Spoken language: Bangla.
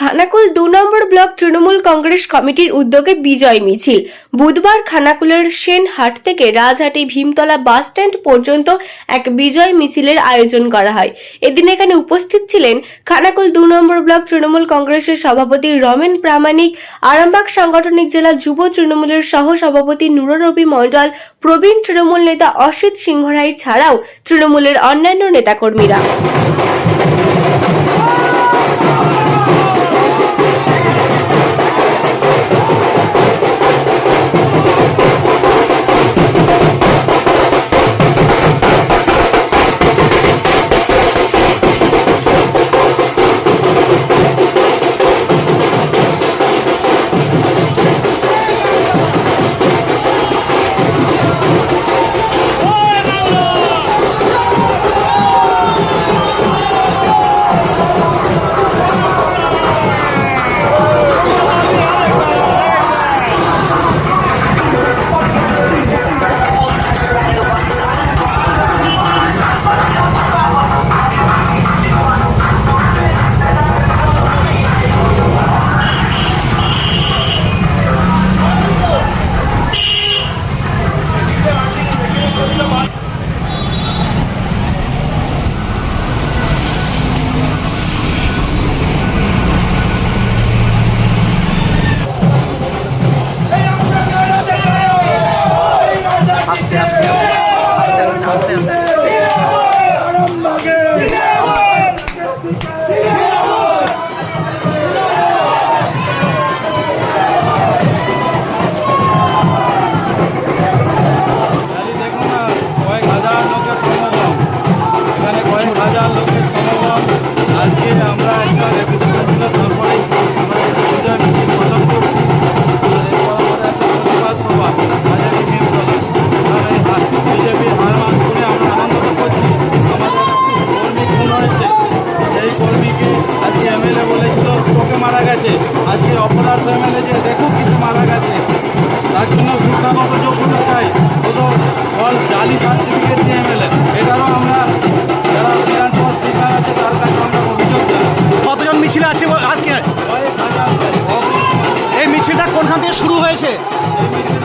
খানাকুল দু নম্বর ব্লক তৃণমূল কংগ্রেস কমিটির উদ্যোগে বিজয় মিছিল। বুধবার খানাকুলের সেনহাট থেকে রাজহাটি ভীমতলা বাস স্ট্যান্ড পর্যন্ত এক বিজয় মিছিলের আয়োজন করা হয়। এদিন এখানে উপস্থিত ছিলেন খানাকুল দু নম্বর ব্লক তৃণমূল কংগ্রেসের সভাপতি রমেন প্রামাণিক, আরামবাগ সাংগঠনিক জেলা যুব তৃণমূলের সহ সভাপতি নুরনবী মণ্ডল, প্রবীণ তৃণমূল নেতা অসিত সিংহরাই ছাড়াও তৃণমূলের অন্যান্য নেতাকর্মীরা। এমএলএ যে দেখুক কিছু মারা গেছে তার জন্য শিক্ষাগত যোগ্যতা চাই শুধু ফল জালি সার্টিফিকেট দিয়ে এমএলএ এটারও আমরা যারা বিধানসভা স্পিকার আছে তার কাছে আমরা অভিযোগ কতজন মিছিলে আছে বল- আজকে। এই মিছিলটা কোনখান থেকে শুরু হয়েছে? এই মিছিল